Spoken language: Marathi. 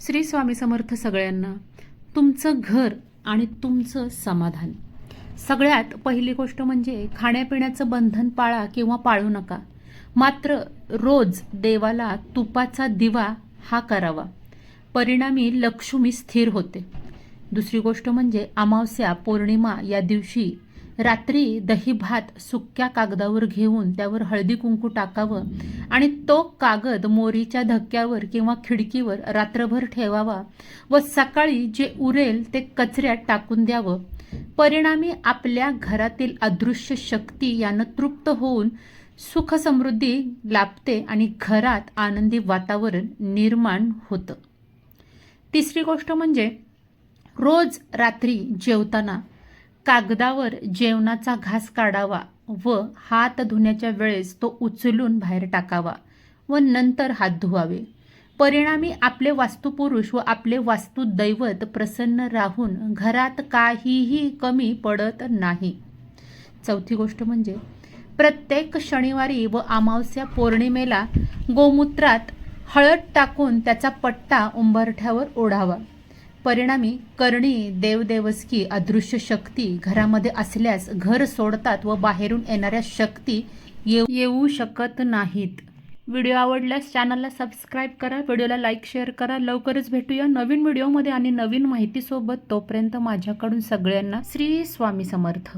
श्री स्वामी समर्थ सगळ्यांना तुमचं घर आणि तुमचं समाधान. सगळ्यात पहिली गोष्ट म्हणजे खाण्यापिण्याचं बंधन पाळा किंवा पाळू नका. मात्र रोज देवाला तुपाचा दिवा हा करावा. परिणामी लक्ष्मी स्थिर होते. दुसरी गोष्ट म्हणजे अमावस्या पौर्णिमा या दिवशी रात्री दही भात सुक्या कागदावर घेऊन त्यावर हळदी कुंकू टाकावं आणि तो कागद मोरीच्या धक्क्यावर किंवा खिडकीवर रात्रभर ठेवावा व सकाळी जे उरेल ते कचऱ्यात टाकून द्यावं. परिणामी आपल्या घरातील अदृश्य शक्ती यानं तृप्त होऊन सुखसमृद्धी लाभते आणि घरात आनंदी वातावरण निर्माण होतं. तिसरी गोष्ट म्हणजे रोज रात्री जेवताना कागदावर जेवणाचा घास काढावा व हात धुण्याच्या वेळेस तो उचलून बाहेर टाकावा व नंतर हात धुवावे. परिणामी आपले वास्तुपुरुष व आपले वास्तुदैवत प्रसन्न राहून घरात काहीही कमी पडत नाही. चौथी गोष्ट म्हणजे प्रत्येक शनिवारी व अमावस्या पौर्णिमेला गोमूत्रात हळद टाकून त्याचा पट्टा उंबरठ्यावर ओढावा. परिणामी करणी देवदेवस्की अदृश्य शक्ती घरामध्ये असल्यास घर सोडतात व बाहेरून येणाऱ्या शक्ती येऊ येऊ शकत नाहीत. व्हिडिओ आवडल्यास चॅनलला सबस्क्राईब करा व्हिडिओला लाईक शेअर करा. लवकरच भेटूया नवीन व्हिडिओमध्ये आणि नवीन माहितीसोबत. तोपर्यंत माझ्याकडून सगळ्यांना श्री स्वामी समर्थ.